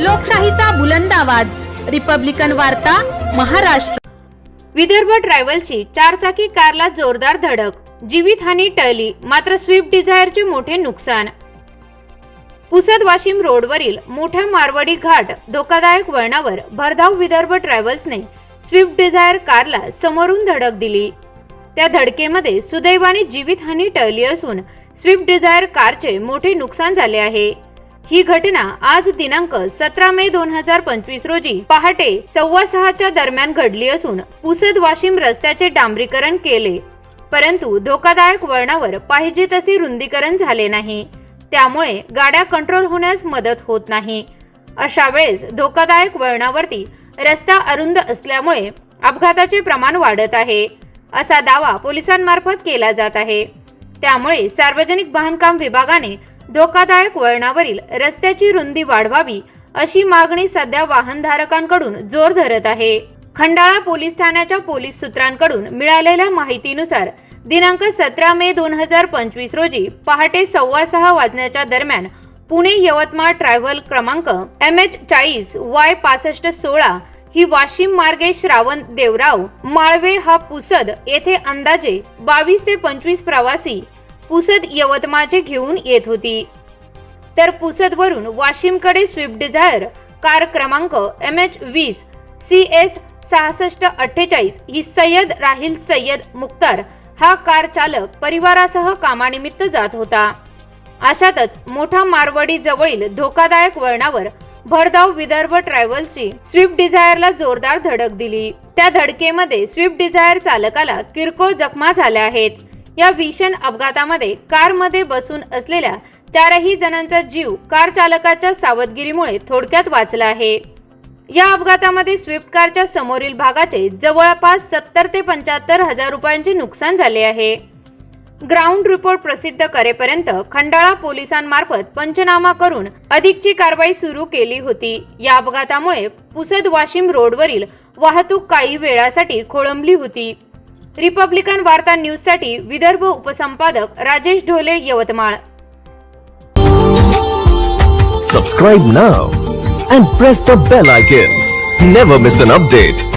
लोकशाहीचा बुलंद आवाज. रिपब्लिकन वार्ता महाराष्ट्र. विदर्भ ट्रॅव्हल्सची चारचाकी कारला जोरदार धडक. जीवितहानी टळली मात्र स्विफ्ट डिझायरचे मोठे नुकसान. पुसद वाशिम रोडवरील मोठ्या मारवाडी घाट धोकादायक वळणावर भरधाव विदर्भ ट्रॅव्हल्सने स्विफ्ट डिझायर कारला समोरून धडक दिली. त्या धडकेमध्ये सुदैवाने जीवितहानी टळली असून स्विफ्ट डिझायर कारचे मोठे नुकसान झाले आहे. ही घटना आज दिनांक सतरा मे दोन हजार पंचवीस रोजी पहाटे सव्वा सहाच्या दरम्यान घडली असून पुसद वाशिम रस्त्याचे डांबरीकरण केले. परंतु धोकादायक वळणावर पाहिजे तसे रुंदीकरण झाले नाही. त्यामुळे गाड्या कंट्रोल होण्यास मदत होत नाही. अशा वेळेस धोकादायक वळणावरती रस्ता अरुंद असल्यामुळे अपघाताचे प्रमाण वाढत आहे असा दावा पोलिसांमार्फत केला जात आहे. त्यामुळे सार्वजनिक बांधकाम विभागाने धोकादायक वळणावरील रस्त्याची रुंदी वाढवावी अशी मागणी सध्या वाहनधारकांकडून जोर धरत आहे. खंडाळा पोलीस ठाण्याच्या पोलीस सूत्रांकडून मिळालेल्या माहितीनुसार दिनांक सतरा मे दोन हजार पंचवीस रोजी पहाटे सव्वा सहा वाजण्याच्या दरम्यान पुणे यवतमाळ ट्रॅव्हल क्रमांक एम एच चाळीस वाय पासष्ट सोळा ही वाशिम मार्गे श्रावण देवराव माळवे हा पुसद येथे अंदाजे बावीस ते पंचवीस प्रवासी पुसद यवतमाळचे घेऊन येत होती. तर पुसदवरून वाशिमकडे स्विफ्ट डिझायर कार क्रमांक एम एच वीस सी एस सहासष्ट अठ्ठेचाळीस ही सय्यद राहिल सय्यद मुख्तार हा कार चालक परिवारासह कामानिमित्त जात होता. अशातच मोठा मारवाडी जवळील धोकादायक वळणावर भरधाव विदर्भ ट्रॅव्हल्सची स्विफ्ट डिझायरला जोरदार धडक दिली. त्या धडकेमध्ये स्विफ्ट डिझायर चालकाला किरकोळ जखमा झाल्या आहेत. या भीषण अपघातामध्ये कारमध्ये बसून असलेल्या चारही जणांचा जीव कार चालकाच्या सावधगिरीमुळे थोडक्यात वाचला आहे. या अपघातामध्ये स्विफ्ट कारच्या समोरील भागाचे जवळपास सत्तर ते पंच्याहत्तर हजार रुपयांचे नुकसान झाले आहे. ग्राउंड रिपोर्ट प्रसिद्ध करेपर्यंत खंडाळा पोलिसांमार्फत पंचनामा करून अधिकची कारवाई सुरू केली होती. या अपघातामुळे पुसद वाशिम रोडवरील वाहतूक काही वेळासाठी खोळंबली होती. रिपब्लिकन वार्ता न्यूज सा Vidarbha उपसंपादक Rajesh Dhole Yavatmal. Subscribe now and press the bell icon never miss an update